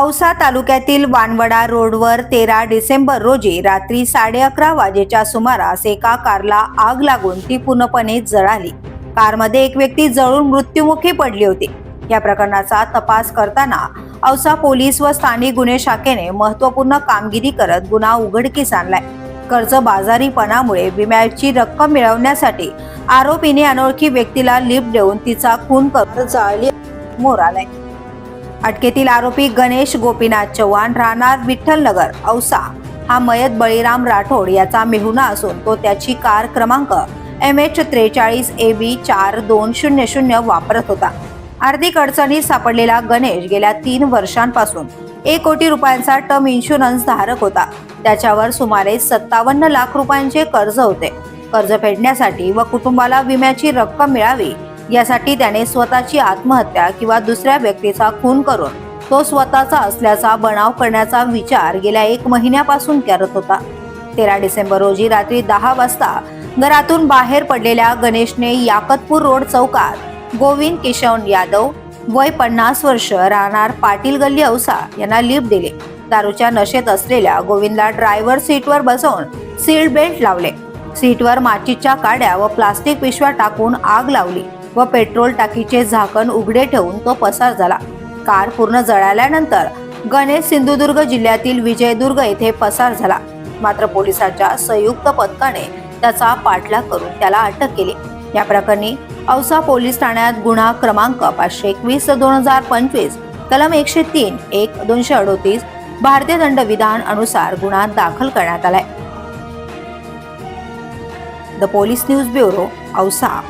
औसा तालुक्यातील वानवडा रोडवर तेरा डिसेंबर रोजी रात्री साडे अकरा वाजेच्या सुमारास एका कारला आग लागून ती पूर्णपणे जळाली. कारमध्ये एक व्यक्ती जळून मृत्युमुखी पडली होती. या प्रकरणाचा तपास करताना औसा पोलीस व स्थानिक गुन्हे शाखेने महत्त्वपूर्ण कामगिरी करत गुन्हा उघडकीस आणलाय. कर्ज बाजारीपणामुळे विम्याची रक्कम मिळवण्यासाठी आरोपीने अनोळखी व्यक्तीला लिफ्ट देऊन तिचा खून करत जाळली मोर आलाय. अटकेतील आरोपी गणेश गोपीनाथ चव्हाण राहणार विठ्ठलनगर औसा. हा मयत बळीराम राठोड याचा मेहुणा असून तो त्याची कार क्रमांक एम एच त्रेचाळीस ए बी चार दोन शून्य शून्य वापरत होता. आर्थिक अडचणीत सापडलेला गणेश गेल्या तीन वर्षांपासून एक कोटी रुपयांचा टर्म इन्शुरन्स धारक होता. त्याच्यावर सुमारे सत्तावन्न लाख रुपयांचे कर्ज होते. कर्ज फेडण्यासाठी व कुटुंबाला विम्याची रक्कम मिळावी यासाठी त्याने स्वतःची आत्महत्या किंवा दुसऱ्या व्यक्तीचा खून करून तो स्वतःचा असल्याचा बनाव करण्याचा विचार गेल्या एक महिन्यापासून करत होता. तेरा डिसेंबर रोजी रात्री दहा वाजता घरातून बाहेर पडलेल्या गणेशने याकतपूर रोड चौकात गोविंद किशन यादव वय पन्नास वर्ष राहणार पाटील गल्ली औसा यांना लिप दिले. दारूच्या नशेत असलेल्या गोविंदला ड्रायव्हर सीटवर बसवून सीट बेल्ट लावले. सीटवर माचीच्या काड्या व प्लास्टिक पिशव्या टाकून आग लावली. व पेट्रोल टाकीचे झाकण उघडे ठेवून तो पसार झाला. कार पूर्ण जळाल्यानंतर गणेश सिंधुदुर्ग जिल्ह्यातील विजयदुर्ग येथे पसार झाला. मात्र पोलिसांच्या संयुक्त पथकाने त्याचा पाठलाग करून त्याला अटक केली. या प्रकरणी औसा पोलीस ठाण्यात गुन्हा क्रमांक पाचशे एकवीस दोन हजार पंचवीस कलम एकशे तीन एक दोनशे अडोतीस भारतीय दंडविधान अनुसार गुन्हा दाखल करण्यात आलाय. The police news bureau Ausa.